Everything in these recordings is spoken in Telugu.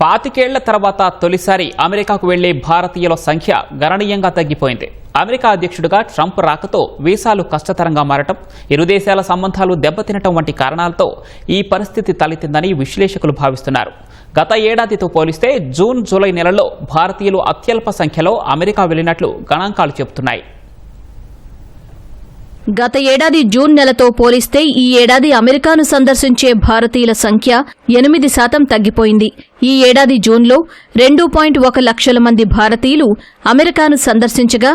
పాతికేళ్ళ తర్వాత తొలిసారి అమెరికాకు వెళ్ళే భారతీయుల సంఖ్య గణనీయంగా తగ్గిపోయింది. అమెరికా అధ్యక్షుడిగా ట్రంప్ రాకతో వీసాలు కష్టతరంగా మారటం ఇరు దేశాల సంబంధాలు దెబ్బతినటం వంటి కారణాలతో ఈ పరిస్థితి తలెత్తిందని విశ్లేషకులు భావిస్తున్నారు. గత ఏడాదితో పోలిస్తే జూన్ జూలై నెలలో భారతీయులు అత్యల్ప సంఖ్యలో అమెరికా వెళ్ళినట్లు గణాంకాలు చెబుతున్నాయి. గత ఏడాది జూన్ నెలతో పోలిస్తే ఈ ఏడాది అమెరికాను సందర్శించే భారతీయుల సంఖ్య ఎనిమిది శాతం తగ్గిపోయింది. ఈ ఏడాది జూన్లో రెండు పాయింట్ ఒక లక్షల మంది భారతీయులు అమెరికాను సందర్శించగా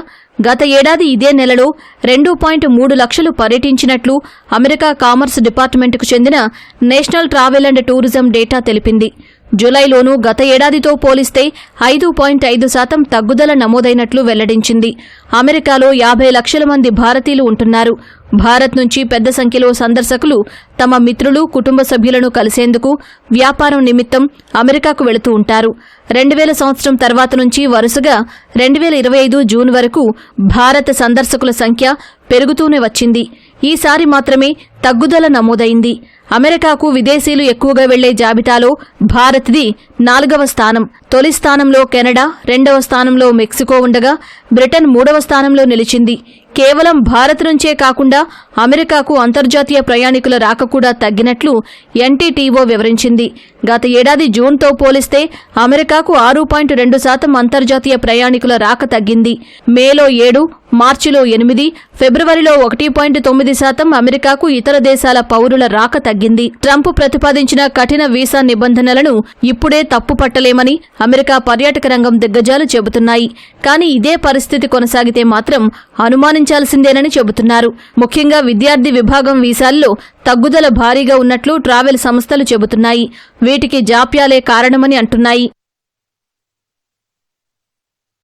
గత ఏడాది ఇదే నెలలో రెండు పాయింట్ మూడు లక్షలు పర్యటించినట్లు అమెరికా కామర్స్ డిపార్ట్మెంట్కు చెందిన national travel and tourism data తెలిపింది. జూలైలోనూ గత ఏడాదితో పోలిస్తే ఐదు పాయింట్ ఐదు శాతం తగ్గుదల నమోదైనట్లు వెల్లడించింది. అమెరికాలో యాభై లక్షల మంది భారతీయులు ఉంటున్నారు. భారత్ నుంచి పెద్ద సంఖ్యలో సందర్శకులు తమ మిత్రులు కుటుంబ సభ్యులను కలిసేందుకు వ్యాపారం నిమిత్తం అమెరికాకు వెళుతూ ఉంటారు. రెండు వేల సంవత్సరం తర్వాత నుంచి వరుసగా రెండు వేల ఇరవై ఐదు జూన్ వరకు భారత సందర్శకుల సంఖ్య పెరుగుతూనే వచ్చింది. ఈసారి మాత్రమే తగ్గుదల నమోదైంది. అమెరికాకు విదేశీయులు ఎక్కువగా వెళ్ళే జాబితాలో భారత్ది నాలుగవ స్థానం తొలి స్థానంలో కెనడా రెండవ స్థానంలో మెక్సికో ఉండగా బ్రిటన్ మూడవ స్థానంలో నిలిచింది. కేవలం భారత్ నుంచే కాకుండా అమెరికాకు అంతర్జాతీయ ప్రయాణికుల రాక కూడా తగ్గినట్లు ఎన్టీటీఓ వివరించింది. గత ఏడాది జూన్తో పోలిస్తే అమెరికాకు ఆరు పాయింట్ రెండు శాతం అంతర్జాతీయ ప్రయాణికుల రాక తగ్గింది. మేలో ఏడు మార్చిలో ఎనిమిది ఫిబ్రవరిలో ఒకటి పాయింట్ తొమ్మిది శాతం అమెరికాకు ఇతర దేశాల పౌరుల రాక తగ్గింది. ట్రంప్ ప్రతిపాదించిన కఠిన వీసా నిబంధనలను ఇప్పుడే తప్పుపట్టలేమని అమెరికా పర్యాటక రంగం దిగ్గజాలు చెబుతున్నాయి. కానీ ఇదే పరిస్థితి కొనసాగితే మాత్రం అనుమానించాల్సిందేనని చెబుతున్నారు. ముఖ్యంగా విద్యార్థి విభాగం వీసాల్లో తగ్గుదల భారీగా ఉన్నట్లు ట్రావెల్ సంస్థలు చెబుతున్నాయి. వీటికి జాప్యాలే కారణమని అంటున్నాయి.